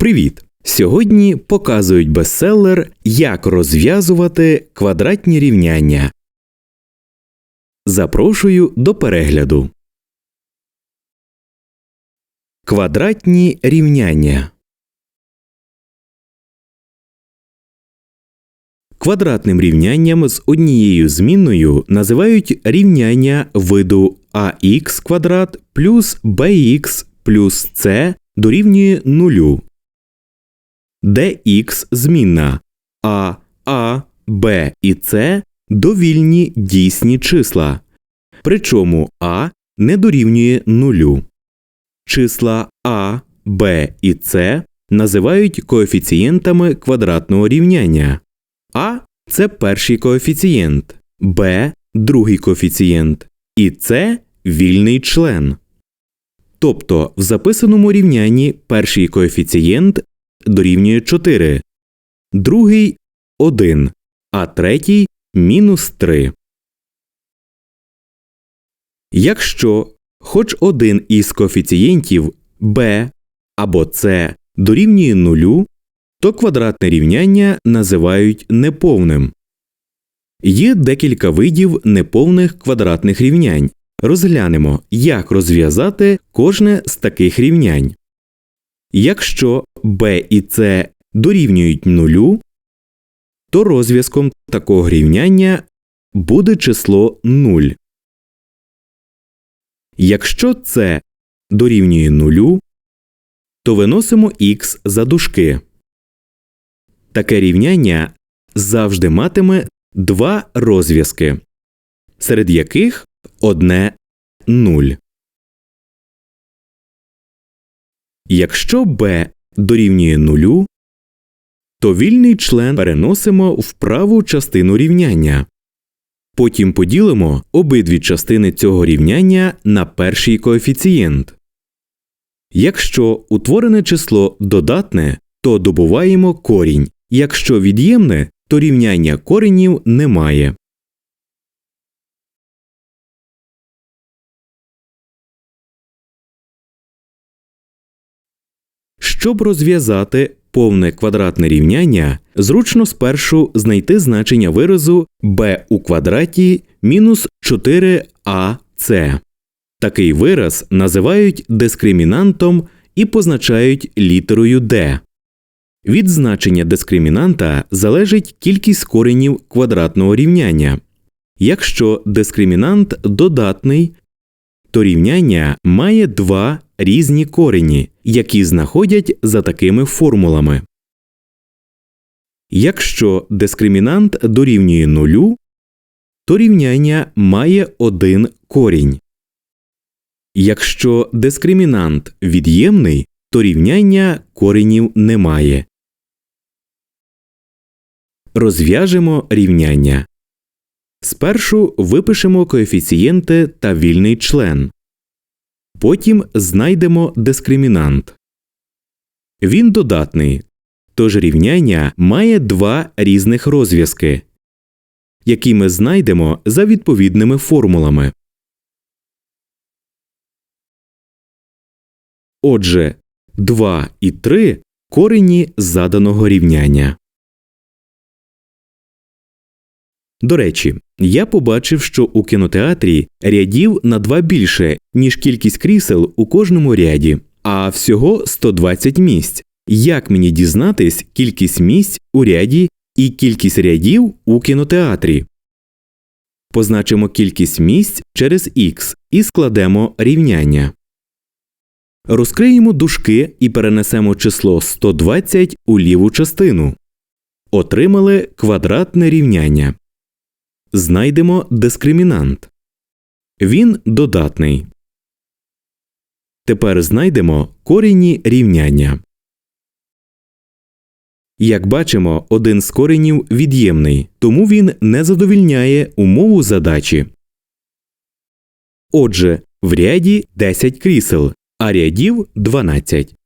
Привіт! Сьогодні показують бестселер Як розв'язувати квадратні рівняння. Запрошую до перегляду. Квадратні рівняння. Квадратним рівнянням з однією змінною називають рівняння виду ax квадрат плюс bx плюс c дорівнює нулю, де х змінна, а а, b і c довільні дійсні числа, причому а не дорівнює нулю. Числа а, b і c називають коефіцієнтами квадратного рівняння. А це перший коефіцієнт, Б другий коефіцієнт, і С вільний член. Тобто в записаному рівнянні перший коефіцієнт дорівнює 4, другий 1, а третій мінус 3. Якщо хоч один із коефіцієнтів b або c дорівнює нулю, то квадратне рівняння називають неповним. Є декілька видів неповних квадратних рівнянь. Розглянемо, як розв'язати кожне з таких рівнянь. Якщо b і c дорівнюють нулю, то розв'язком такого рівняння буде число 0. Якщо c дорівнює нулю, то виносимо х за дужки. Таке рівняння завжди матиме два розв'язки, серед яких одне 0. Якщо b дорівнює нулю, то вільний член переносимо в праву частину рівняння. Потім поділимо обидві частини цього рівняння на перший коефіцієнт. Якщо утворене число додатне, то добуваємо корінь. Якщо від'ємне, то рівняння коренів немає. Щоб розв'язати повне квадратне рівняння, зручно спершу знайти значення виразу b у квадраті мінус 4ac. Такий вираз називають дискримінантом і позначають літерою d. Від значення дискримінанта залежить кількість коренів квадратного рівняння. Якщо дискримінант додатний, то рівняння має два різні корені, які знаходять за такими формулами. Якщо дискримінант дорівнює нулю, то рівняння має один корінь. Якщо дискримінант від'ємний, то рівняння коренів немає. Розв'яжемо рівняння. Спершу випишемо коефіцієнти та вільний член. Потім знайдемо дискримінант. Він додатний. Тож рівняння має два різних розв'язки, які ми знайдемо за відповідними формулами. Отже, 2 і 3 корені заданого рівняння. До речі, я побачив, що у кінотеатрі рядів на два більше, ніж кількість крісел у кожному ряді, а всього 120 місць. Як мені дізнатись кількість місць у ряді і кількість рядів у кінотеатрі? Позначимо кількість місць через х і складемо рівняння. Розкриємо дужки і перенесемо число 120 у ліву частину. Отримали квадратне рівняння. Знайдемо дискримінант. Він додатний. Тепер знайдемо корені рівняння. Як бачимо, один з коренів від'ємний, тому він не задовільняє умову задачі. Отже, в ряді 10 крісел, а рядів 12.